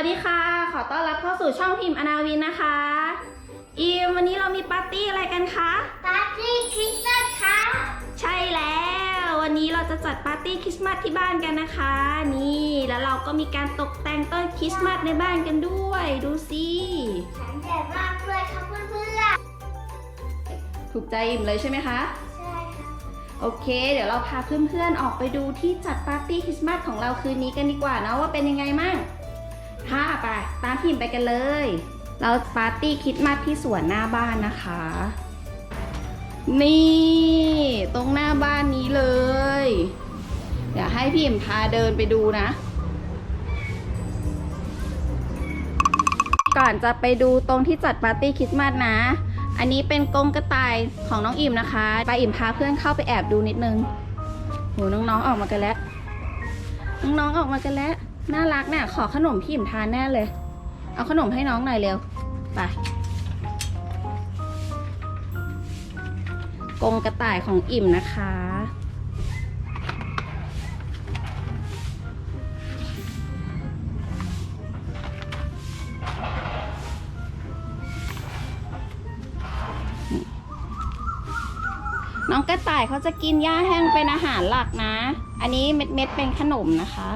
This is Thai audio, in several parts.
สวัสดีค่ะ ขอต้อนรับเข้าสู่ช่องพิมพ์อนาวินนะคะ อีมวันนี้เรามีปาร์ตี้อะไรกันคะ ปาร์ตี้คริสต์มาสค่ะ ใช่แล้ว วันนี้เราจะจัดปาร์ตี้คริสต์มาสที่บ้านกันนะคะ นี่ แล้วเราก็มีการตกแต่งต้นคริสต์มาสในบ้านกันด้วย ดูสิฉันแดดมากเลยค่ะเพื่อนถูกใจอิ่มเลยใช่ไหมคะๆใช่ค่ะ โอเค เดี๋ยวเราพาเพื่อนๆ ออกไปดูที่จัดปาร์ตี้คริสต์มาสของเราคืนนี้กันดีกว่าเนอะว่าเป็นยังไงมั่ง ค่ะไปตามพิมไปกันเลย เราปาร์ตี้คริสต์มาที่สวนหน้าบ้านนะคะ นี่ ตรงหน้าบ้านนี้เลย เดี๋ยวให้พิมพาเดินไปดูนะ ก่อนจะไปดูตรงที่จัดปาร์ตี้คริสต์มาสนะ อันนี้เป็นกรงกระต่ายของน้องอิ่มนะคะปาอิ่มพาเพื่อนเข้าไปแอบดูนิดนึงโหน้องๆออกมากันแล้ว น้องๆออกมากันแล้ว น่ารักเนี่ยขอขนมพี่อิ่มทานแน่เลย เอาขนมให้น้องหน่อยเร็ว ไปกรงกระต่ายของอิ่มนะคะ น้องกระต่ายเขาจะกินหญ้าแห้งเป็นอาหารหลักนะ อันนี้เม็ดเม็ดๆเป็นขนมนะคะ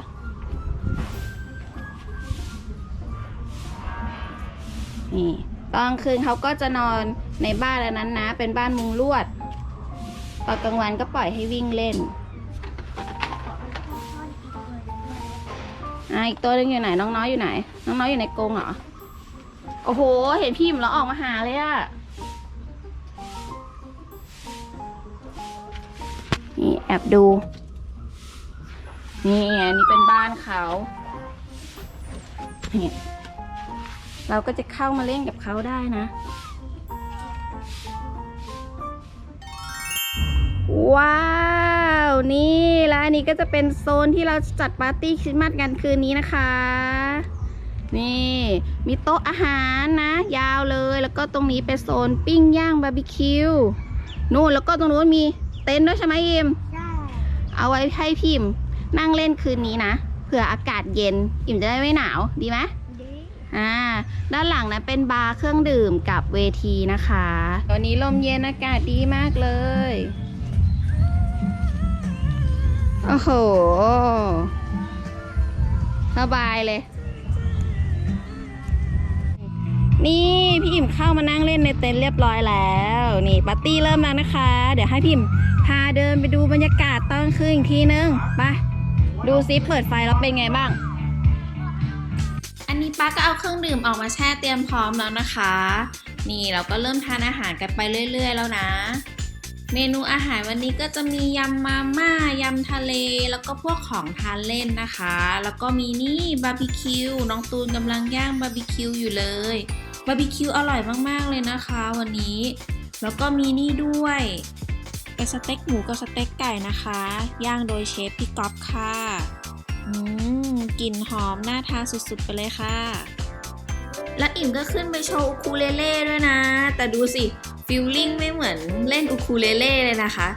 นี่ตอนคืนเขาก็จะนอนในบ้านอันนั้นนะ เป็นบ้านมุงลวดตอนกลางวันก็ปล่อยให้วิ่งเล่นอะอีกตัวนึงอยู่ไหนน้องน้อยอยู่ไหน น้องน้อยอยู่ในกรงเหรอโอ้โห เห็นพี่หมแล้วออกมาหาเลยอะนี่แอบดู นี่อันนี้เป็นบ้านเขาเนี่ย เราก็จะเข้ามาเล่นกับเขาได้นะ ว้าวนี่แล้วอันนี้ก็จะเป็นโซนที่เราจัดปาร์ตี้คริสต์มาสกันคืนนี้นะคะ นี่มีโต๊ะอาหารนะ ยาวเลยแล้วก็ตรงนี้เป็นโซนปิ้งย่างบาร์บีคิวนู่นแล้วก็ตรงนู้นมีเต็นท์ด้วยใช่ไหมยิมใช่เอาไว้ให้พิมพ์นั่งเล่นคืนนี้นะเผื่ออากาศเย็น อิ่มจะได้ไม่หนาวดีไหมดี อ่าด้านหลังนะเป็นบาร์เครื่องดื่มกับเวทีนะคะ ตอนนี้ลมเย็นอากาศดีมากเลย โอ้โหสบายเลย นี่พี่อิ่มเข้ามานั่งเล่นในเต็นท์เรียบร้อยแล้ว นี่ปาร์ตี้เริ่มแล้วนะคะ เดี๋ยวให้พี่อิ่มพาเดินไปดูบรรยากาศตอนคืนอีกทีนึง ไป ดูซิเปิดไฟแล้วเป็นไงบ้าง ป้าก็เอาเครื่องดื่มออกมาแช่เตรียมพร้อมแล้วนะคะ นี่เราก็เริ่มทานอาหารกันไปเรื่อย ๆ แล้วนะ เมนูอาหารวันนี้ก็จะมียำมาม่ายำทะเล แล้วก็พวกของทานเล่นนะคะ แล้วก็มีนี่บาร์บีคิวน้องตูนกำลังย่างบาร์บีคิวอยู่เลยบาร์บีคิวอร่อยมากๆเลยนะคะ วันนี้ แล้วก็มีนี่ด้วยเป็นสเต็กหมูกับสเต็กไก่นะคะ ย่างโดยเชฟพี่ก๊อฟค่ะอืม กลิ่นหอมน่าทานสุดๆ ไปเลยค่ะ และอิ่มก็ขึ้นไปโชว์อูคูเลเล่ด้วยนะ แต่ดูสิฟิลลิ่งไม่เหมือนเล่นอูคูเลเล่เลยนะคะ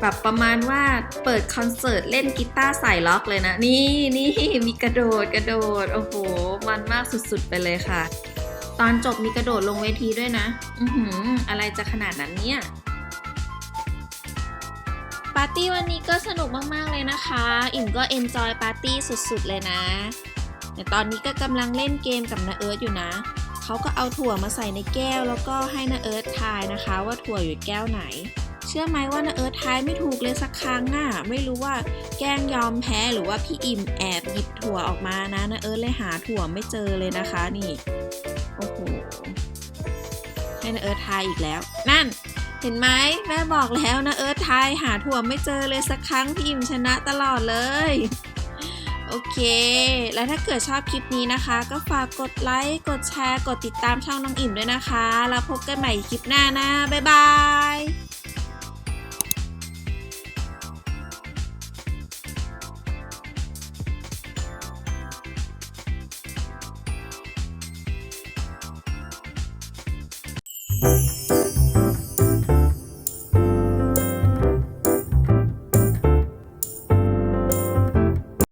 แบบประมาณว่าเปิดคอนเสิร์ตเล่นกีตาร์ใส่ล็อกเลยนะ นี่นี่มีกระโดดกระโดด โอ้โห มันมากสุดๆ ไปเลยค่ะ ตอนจบมีกระโดดลงเวทีด้วยนะ อือหือ อะไรจะขนาดนั้นเนี่ย ปาร์ตี้วันนี้ก็สนุกมาก ๆ เลยนะคะ อิ่มก็เอนจอยปาร์ตี้สุด ๆ เลยนะแต่ตอนนี้ก็กำลังเล่นเกมกับนาเอิร์ธอยู่นะ เขาก็เอาถั่วมาใส่ในแก้ว แล้วก็ให้นาเอิร์ธทายนะคะ ว่าถั่วอยู่แก้วไหน เชื่อไหมว่านาเอิร์ธทายไม่ถูกเลยสักครั้งอะ ไม่รู้ว่าแกล้งยอมแพ้หรือว่าพี่อิ่มแอบหยิบถั่วออกมานะนาเอิร์ธเลยหาถั่วไม่เจอเลยนะคะนี่ โอ้โห ให้นาเอิร์ธทายอีกแล้ว นั่น เห็นไหมแม่บอกแล้วนะเอิร์ธไทยหาถั่วไม่เจอเลยสักครั้งพี่อิ่มชนะตลอดเลย โอเค แล้วถ้าเกิดชอบคลิปนี้นะคะ ก็ฝากกดไลค์กดแชร์ กดติดตามช่องน้องอิ่มด้วยนะคะ แล้วพบกันใหม่คลิปหน้านะ บ๊ายบาย